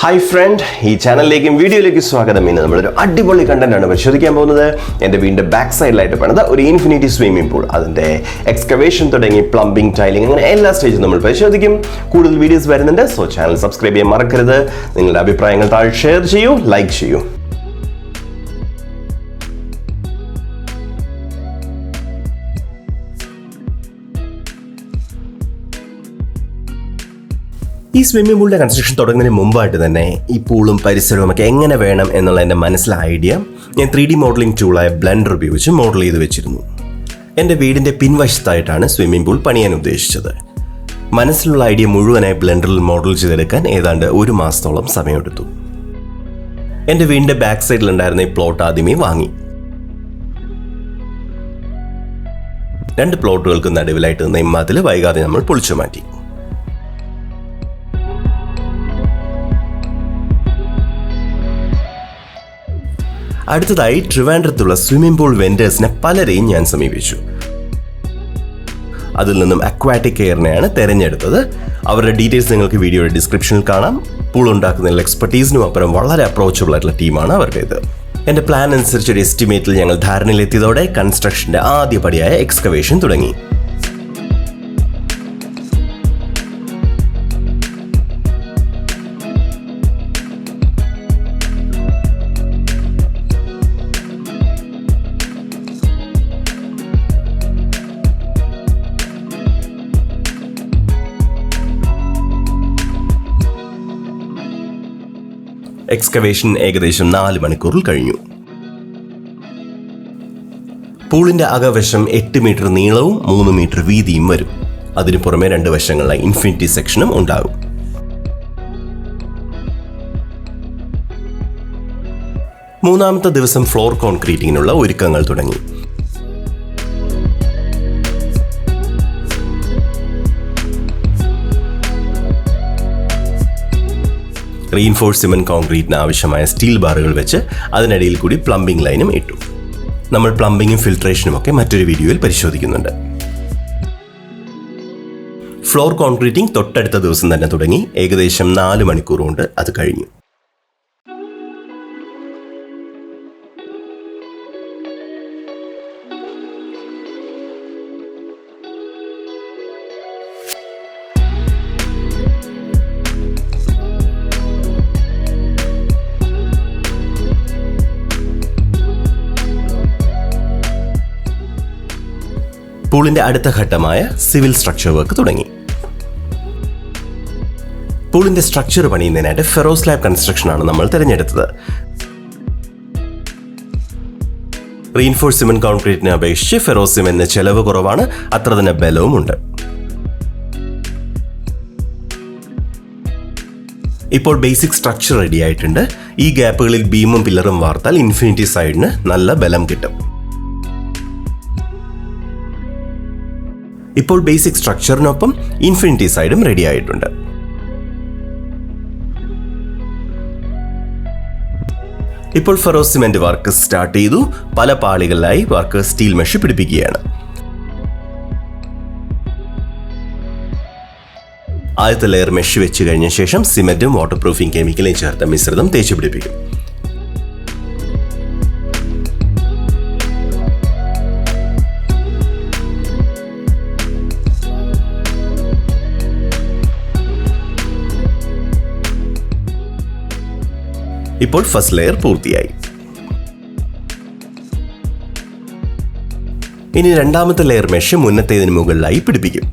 Hi front ഈ ചാനലിലേക്കും വീഡിയോയിലേക്കും സ്വാഗതം. ഇന്ന് നമ്മളൊരു അടിപൊളി കണ്ടന്റ് ആണ് പരിശോധിക്കാൻ പോകുന്നത്. എന്റെ വീടിന്റെ ബാക്ക് സൈഡിലായിട്ട് പണിത ഒരു ഇൻഫിനിറ്റി സ്വിമ്മിംഗ് പൂൾ അതിന്റെ എക്സ്കവേഷൻ തുടങ്ങി പ്ലംബിംഗ് ടൈലിംഗ് അങ്ങനെ എല്ലാ സ്റ്റേജും നമ്മൾ പരിശോധിക്കും. കൂടുതൽ വീഡിയോസ് വരുന്നുണ്ട് സോ ചാനൽ സബ്സ്ക്രൈബ് ചെയ്യാൻ മറക്കരുത്. നിങ്ങളുടെ അഭിപ്രായങ്ങൾ താഴെ ഷെയർ ചെയ്യൂ ലൈക്ക് ചെയ്യൂ. ഈ സ്വിമ്മിംഗ് പൂളിന്റെ കൺസ്ട്രക്ഷൻ തുടങ്ങുന്നതിന് മുമ്പായിട്ട് തന്നെ ഈ പൂളും പരിസരവും ഒക്കെ എങ്ങനെ വേണം എന്നുള്ള എന്റെ മനസ്സിലെ ഐഡിയ ഞാൻ ത്രീ ഡി മോഡലിംഗ് ടൂളായ ബ്ലെൻഡർ ഉപയോഗിച്ച് മോഡൽ ചെയ്ത് വെച്ചിരുന്നു. എന്റെ വീടിന്റെ പിൻവശത്തായിട്ടാണ് സ്വിമ്മിംഗ് പൂൾ പണിയാൻ ഉദ്ദേശിച്ചത്. മനസ്സിലുള്ള ഐഡിയ മുഴുവനായി ബ്ലെൻഡറിൽ മോഡൽ ചെയ്തെടുക്കാൻ ഏതാണ്ട് ഒരു മാസത്തോളം സമയമെടുത്തു. എന്റെ വീടിന്റെ ബാക്ക് സൈഡിലുണ്ടായിരുന്ന ഈ പ്ലോട്ട് ആദ്യമേ വാങ്ങി. രണ്ട് പ്ലോട്ടുകൾക്ക് നടുവിലായിട്ട് നിന്ന ഇമ്മാതിൽ വൈകാതെ നമ്മൾ പൊളിച്ചു മാറ്റി. അടുത്തതായി ട്രിവാൻഡ്രത്തുള്ള സ്വിമ്മിംഗ് പൂൾ വെൻഡേഴ്സിനെ പലരെയും ഞാൻ സമീപിച്ചു. അതിൽ നിന്നും അക്വാറ്റിക് കെയറിനെയാണ് തിരഞ്ഞെടുത്തത്. അവരുടെ ഡീറ്റെയിൽസ് നിങ്ങൾക്ക് വീഡിയോയുടെ ഡിസ്ക്രിപ്ഷനിൽ കാണാം. പൂൾ ഉണ്ടാക്കുന്നതിൽ എക്സ്പെർട്ടീസിനും അപ്പുറം വളരെ അപ്രോച്ചബിൾ ആയിട്ടുള്ള ടീമാണ് അവരുടേത് എന്റെ പ്ലാൻ അനുസരിച്ച് ഒരു എസ്റ്റിമേറ്റിൽ ഞങ്ങൾ ധാരണയിലെത്തിയതോടെ കൺസ്ട്രക്ഷന്റെ ആദ്യപടിയായ എക്സ്കവേഷൻ തുടങ്ങി. എക്സ്കവേഷൻ ഏകദേശം നാല് മണിക്കൂറിൽ കഴിഞ്ഞു. പൂളിന്റെ അകവശം എട്ട് മീറ്റർ നീളവും മൂന്ന് മീറ്റർ വീതിയും വരും. അതിനു പുറമെ രണ്ട് വശങ്ങളിലായി ഇൻഫിനിറ്റി സെക്ഷനും ഉണ്ടാകും. മൂന്നാമത്തെ ദിവസം ഫ്ലോർ കോൺക്രീറ്റിങ്ങിനുള്ള ഒരുക്കങ്ങൾ തുടങ്ങി. റീൻഫോഴ്സ് സിമെന്റ് കോൺക്രീറ്റിന് ആവശ്യമായ സ്റ്റീൽ ബാറുകൾ വെച്ച് അതിനിടയിൽ കൂടി പ്ലംബിംഗ് ലൈനും ഇട്ടു. നമ്മൾ പ്ലംബിങ്ങും ഫിൽട്രേഷനും ഒക്കെ മറ്റൊരു വീഡിയോയിൽ പരിശോധിക്കുന്നുണ്ട്. ഫ്ലോർ കോൺക്രീറ്റിംഗ് തൊട്ടടുത്ത ദിവസം തന്നെ തുടങ്ങി. ഏകദേശം നാല് മണിക്കൂർ കൊണ്ട് അത് കഴിഞ്ഞു. പൂളിന്റെ അടുത്ത ഘട്ടമായ സിവിൽ സ്ട്രക്ചർ വർക്ക് തുടങ്ങി. പൂളിന്റെ സ്ട്രക്ചർ പണിയുന്നതിനായിട്ട് ഫെറോസ് ലാബ് കൺസ്ട്രക്ഷൻ ആണ് നമ്മൾ തിരഞ്ഞെടുത്തത്. റീൻഫോഴ്സ് സിമെന്റ് കോൺക്രീറ്റിനെ അപേക്ഷിച്ച് ഫെറോസ് സിമെന്റിന് ചെലവ് കുറവാണ്. അത്ര തന്നെ ബലവും ഉണ്ട്. ഇപ്പോൾ ബേസിക് സ്ട്രക്ചർ റെഡി ആയിട്ടുണ്ട്. ഈ ഗ്യാപ്പുകളിൽ ബീമും പില്ലറും വാർത്താൽ ഇൻഫിനിറ്റി സൈഡിന് നല്ല ബലം കിട്ടും. ഇപ്പോൾ ബേസിക് സ്ട്രക്ചറിനൊപ്പം ഇൻഫിനിറ്റി സൈഡും റെഡി ആയിട്ടുണ്ട്. ഇപ്പോൾ ഫെറോ സിമെന്റ് വർക്ക് സ്റ്റാർട്ട് ചെയ്തു. പല പാളികളിലായി വർക്ക് സ്റ്റീൽ മെഷ് പിടിപ്പിക്കുകയാണ്. ആദ്യത്തെ ലെയർ മെഷ് വെച്ച് കഴിഞ്ഞ ശേഷം സിമെന്റും വാട്ടർ പ്രൂഫിംഗ് കെമിക്കലും ചേർത്ത മിശ്രിതം തേച്ചു പിടിപ്പിക്കും ഇപ്പോൾ ഫസ്റ്റ് ലെയർ പൂർത്തിയായി. ഇനി രണ്ടാമത്തെ ലെയർ മെഷ് മുന്നത്തേതിന് മുകളിലായി പിടിപ്പിക്കും.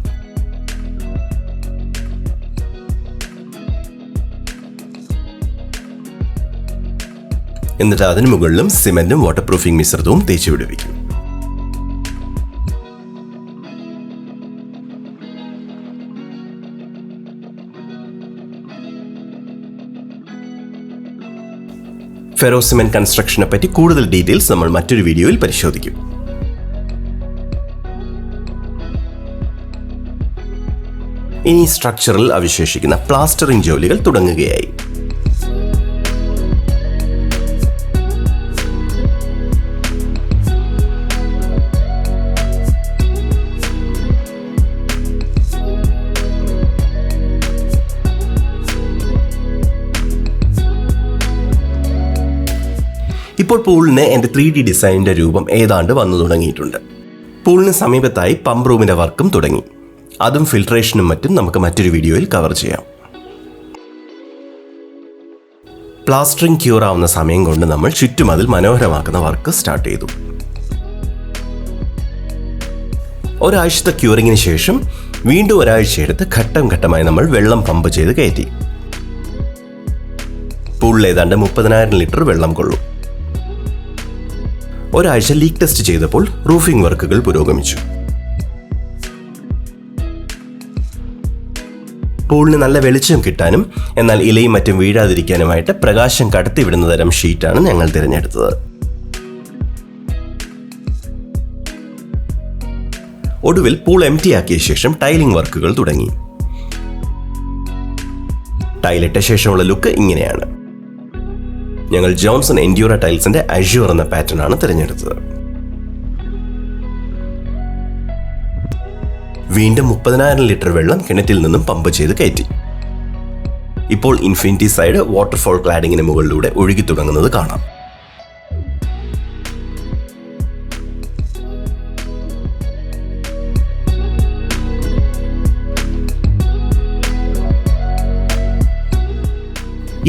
എന്നിട്ട് അതിന് മുകളിലും സിമെന്റും വാട്ടർ പ്രൂഫിംഗ് മിശ്രിതവും തേച്ചു പിടിപ്പിക്കും ഫെറോസിമെന്റ് കൺസ്ട്രക്ഷനെ പറ്റി കൂടുതൽ ഡീറ്റെയിൽസ് നമ്മൾ മറ്റൊരു വീഡിയോയിൽ പരിശോധിക്കും. ഇനി സ്ട്രക്ചറിൽ അവശേഷിക്കുന്ന പ്ലാസ്റ്ററിംഗ് ജോലികൾ തുടങ്ങുകയായി. ഇപ്പോൾ പൂളിന് എന്റെ ത്രീ ഡി ഡിസൈനിന്റെ രൂപം ഏതാണ്ട് വന്നു തുടങ്ങിയിട്ടുണ്ട്. പൂളിന് സമീപത്തായി പമ്പ് റൂമിന്റെ വർക്കും തുടങ്ങി. അതും ഫിൽട്രേഷനും മറ്റും നമുക്ക് മറ്റൊരു വീഡിയോയിൽ കവർ ചെയ്യാം. പ്ലാസ്റ്ററിംഗ് ക്യൂർ ആവുന്ന സമയം കൊണ്ട് നമ്മൾ ചുറ്റുമതിൽ മനോഹരമാക്കുന്ന വർക്ക് സ്റ്റാർട്ട് ചെയ്തു. ഒരാഴ്ചത്തെ ക്യൂറിങ്ങിന് ശേഷം വീണ്ടും ഒരാഴ്ച എടുത്ത് ഘട്ടം ഘട്ടമായി നമ്മൾ വെള്ളം പമ്പ് ചെയ്ത് കയറ്റി. പൂളിൽ ഏതാണ്ട് മുപ്പതിനായിരം ലിറ്റർ വെള്ളം കൊള്ളും. ഒരാഴ്ച ലീക്ക് ടെസ്റ്റ് ചെയ്തപ്പോൾ റൂഫിംഗ് വർക്കുകൾ പുരോഗമിച്ചു. പൂളിന് നല്ല വെളിച്ചം കിട്ടാനും എന്നാൽ ഇലയും മറ്റും വീഴാതിരിക്കാനുമായിട്ട് പ്രകാശം കടത്തിവിടുന്ന തരം ഷീറ്റാണ് ഞങ്ങൾ തിരഞ്ഞെടുത്തത്. ഒടുവിൽ പൂൾ എം ടി ആക്കിയ ശേഷം ടൈലിംഗ് വർക്കുകൾ തുടങ്ങി. ടൈലിട്ട ശേഷമുള്ള ലുക്ക് ഇങ്ങനെയാണ്. ഞങ്ങൾ ജോൺസൺ എൻഡ്യൂറ ടൈൽസിന്റെ അഷ്യൂർ എന്ന പാറ്റേൺ ആണ് തിരഞ്ഞെടുത്തത്. വീണ്ടും മുപ്പതിനായിരം ലിറ്റർ വെള്ളം കിണറ്റിൽ നിന്നും പമ്പ് ചെയ്ത് കയറ്റി. ഇപ്പോൾ ഇൻഫിനിറ്റി സൈഡ് വാട്ടർഫോൾ ക്ലാഡിങ്ങിന് മുകളിലൂടെ ഒഴുകി തുടങ്ങുന്നത് കാണാം.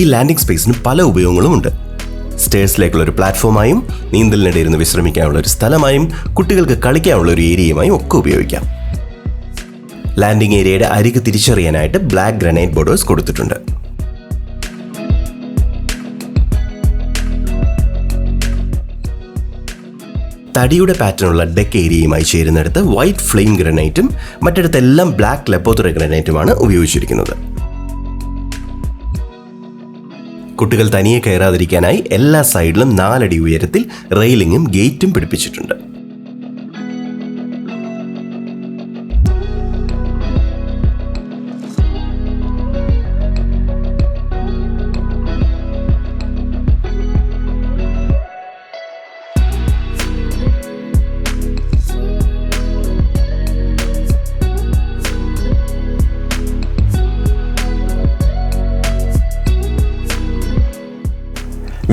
ഈ ലാൻഡിംഗ് സ്പേസിന് പല ഉപയോഗങ്ങളുമുണ്ട് സ്റ്റേഴ്സിലേക്കുള്ള ഒരു പ്ലാറ്റ്ഫോമായും നീന്തലിനിടെ ഇരുന്ന് വിശ്രമിക്കാനുള്ള ഒരു സ്ഥലമായും കുട്ടികൾക്ക് കളിക്കാനുള്ള ഒരു ഏരിയയുമായും ഒക്കെ ഉപയോഗിക്കാം. ലാൻഡിംഗ് ഏരിയയുടെ അരിക് തിരിച്ചറിയാനായിട്ട് ബ്ലാക്ക് ഗ്രനൈറ്റ് ബോർഡേഴ്സ് കൊടുത്തിട്ടുണ്ട്. തടിയുടെ പാറ്റേണുള്ള ഡെക്ക് ഏരിയയുമായി ചേരുന്നിടത്ത് വൈറ്റ് ഫ്ലെയിം ഗ്രനൈറ്റും മറ്റിടത്തെല്ലാം ബ്ലാക്ക് ലെപ്പോത്തുറ ഗ്രനൈറ്റുമാണ് ഉപയോഗിച്ചിരിക്കുന്നത്. കുട്ടികൾ തനിയെ കയറാതിരിക്കാനായി എല്ലാ സൈഡിലും നാലടി ഉയരത്തിൽ റെയിലിങ്ങും ഗേറ്റും പിടിപ്പിച്ചിട്ടുണ്ട്.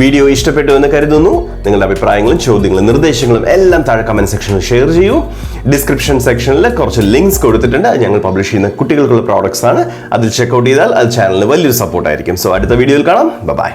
വീഡിയോ ഇഷ്ടപ്പെട്ടു എന്ന് കരുതുന്നു. നിങ്ങളുടെ അഭിപ്രായങ്ങളും ചോദ്യങ്ങളും നിർദ്ദേശങ്ങളും എല്ലാം താഴെ കമന്റ് സെക്ഷനിൽ ഷെയർ ചെയ്യൂ. ഡിസ്ക്രിപ്ഷൻ സെക്ഷനിൽ കുറച്ച് ലിങ്ക്സ് കൊടുത്തിട്ടുണ്ട്. ഞങ്ങൾ പബ്ലിഷ് ചെയ്യുന്ന കുട്ടികൾക്കുള്ള പ്രോഡക്ട്സ് ആണ്. അതിൽ ചെക്കൗട്ട് ചെയ്താൽ അത് ചാനലിന് വലിയൊരു സപ്പോർട്ടായിരിക്കും സോ അടുത്ത വീഡിയോയിൽ കാണാം. ബൈ